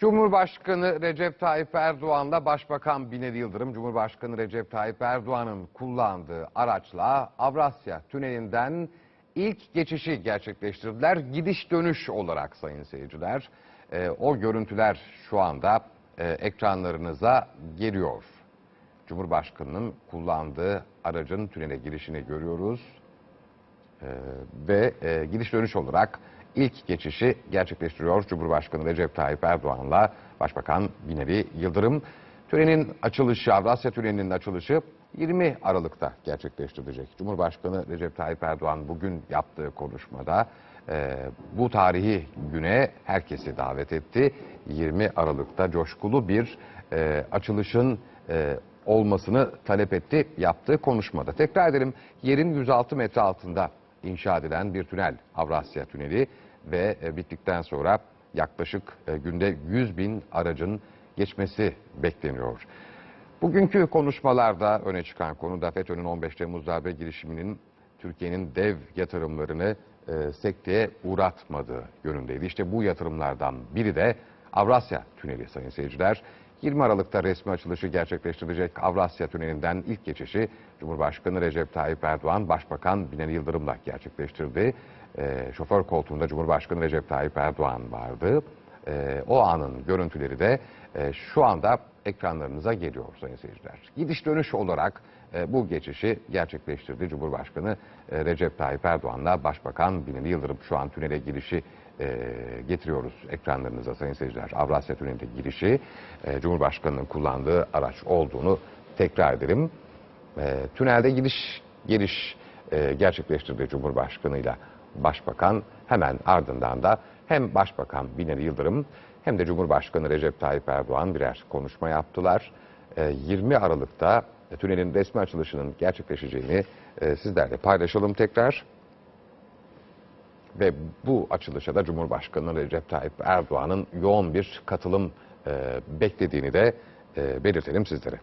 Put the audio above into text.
Cumhurbaşkanı Recep Tayyip Erdoğan'la Başbakan Binali Yıldırım, Cumhurbaşkanı Recep Tayyip Erdoğan'ın kullandığı araçla Avrasya Tüneli'nden ilk geçişi gerçekleştirdiler. Gidiş dönüş olarak sayın seyirciler. Ee, o görüntüler şu anda e, ekranlarınıza geliyor. Cumhurbaşkanının kullandığı aracın tünele girişini görüyoruz ve e, gidiş dönüş olarak ilk geçişi gerçekleştiriyor Cumhurbaşkanı Recep Tayyip Erdoğan'la Başbakan Binali Yıldırım. Törenin açılışı, Avrasya Tüneli'nin açılışı 20 Aralık'ta gerçekleştirilecek. Cumhurbaşkanı Recep Tayyip Erdoğan bugün yaptığı konuşmada e, bu tarihi güne herkesi davet etti. 20 Aralık'ta coşkulu bir e, açılışın e, olmasını talep etti yaptığı konuşmada. Tekrar edelim yerin 106 metre altında inşa edilen bir tünel Avrasya Tüneli ve e, bittikten sonra yaklaşık e, günde 100 bin aracın geçmesi bekleniyor. Bugünkü konuşmalarda öne çıkan konu da FETÖ'nün 15 Temmuz darbe girişiminin Türkiye'nin dev yatırımlarını e, sekteye uğratmadığı yönündeydi. İşte bu yatırımlardan biri de Avrasya Tüneli sayın seyirciler. 20 Aralık'ta resmi açılışı gerçekleştirilecek Avrasya Tüneli'nden ilk geçişi Cumhurbaşkanı Recep Tayyip Erdoğan, Başbakan Binali Yıldırım'la gerçekleştirdi. E, şoför koltuğunda Cumhurbaşkanı Recep Tayyip Erdoğan vardı. E, o anın görüntüleri de e, şu anda ekranlarınıza geliyor sayın seyirciler. Gidiş dönüş olarak e, bu geçişi gerçekleştirdi Cumhurbaşkanı e, Recep Tayyip Erdoğan'la Başbakan Binali Yıldırım şu an tünele girişi e, getiriyoruz ekranlarınıza sayın seyirciler. Avrasya Tüneli'nde girişi e, Cumhurbaşkanı'nın kullandığı araç olduğunu tekrar edelim. E, tünelde gidiş geliş e, gerçekleştirdi Cumhurbaşkanı'yla Başbakan. Hemen ardından da hem Başbakan Binali Yıldırım hem de Cumhurbaşkanı Recep Tayyip Erdoğan birer konuşma yaptılar. E, 20 Aralık'ta e, tünelin resmi açılışının gerçekleşeceğini e, sizlerle paylaşalım tekrar. Ve bu açılışa da Cumhurbaşkanı Recep Tayyip Erdoğan'ın yoğun bir katılım e, beklediğini de belirtelim sizlere.